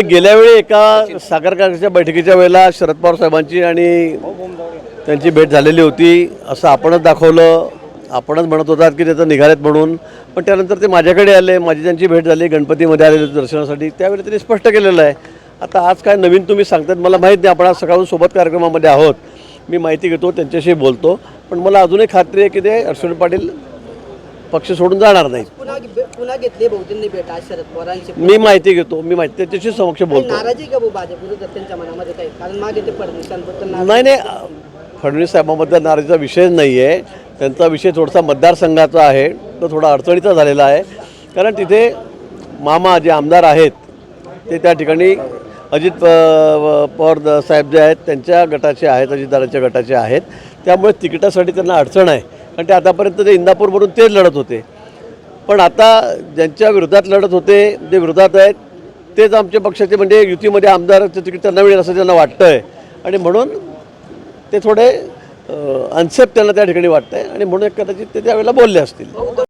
गेल्या वेळी एका साखर कारखान्याच्या बैठकीच्या वेळेला शरद पवार साहेबांची आणि त्यांची भेट झालेली होती. असं आपणच दाखवलं. आपणच म्हणत होतात की त्याचं निघालेत म्हणून. पण त्यानंतर ते माझ्याकडे आले. माझी त्यांची भेट झाली. गणपतीमध्ये आलेले दर्शनासाठी. त्यावेळी त्यांनी स्पष्ट केलेलं आहे. आता आज काय नवीन तुम्ही सांगतात मला माहीत नाही. आपण आज सकाळून सोबत कार्यक्रमामध्ये आहोत. मी माहिती घेतो त्यांच्याशी बोलतो. पण मला अजूनही खात्री आहे की ते हर्षवर्धन पाटील पक्ष सोडून जाणार नाही. पुन्हा पुन्हा घेतली बहुतेक भेट आज शरद पवारांची मी माहिती घेतो मी माहिती त्याच्याशी समक्ष बोलतो. नाराजी का भाऊ भाजप विरोधात त्यांच्या मनामध्ये काही? कारण मागे ते फडणवीसांबद्दल नाराज- नाही नाही फडणवीस साहेबांबद्दल नाराजीचा विषय नाही आहे त्यांचा विषय थोडासा मतदारसंघाचा आहे तो थोडा अडचणीचा झालेला आहे. कारण तिथे मामा जे आमदार आहेत ते त्या ठिकाणी अजित पवार साहेब जे आहेत त्यांच्या गटाचे आहेत अजितदारांच्या गटाचे आहेत. त्यामुळे तिकिटासाठी त्यांना अडचण आहे. कारण ते आतापर्यंत ते इंदापूरवरून तेच लढत होते. पण आता ज्यांच्या विरोधात लढत होते जे विरोधात आहेत तेच आमच्या पक्षाचे म्हणजे युतीमध्ये आमदाराचं तिकीट त्यांना मिळेल असं त्यांना वाटतं आहे आणि म्हणून ते थोडे अनसेफ त्यांना त्या ठिकाणी वाटतं आहे आणि म्हणून कदाचित ते त्यावेळेला बोलले असतील.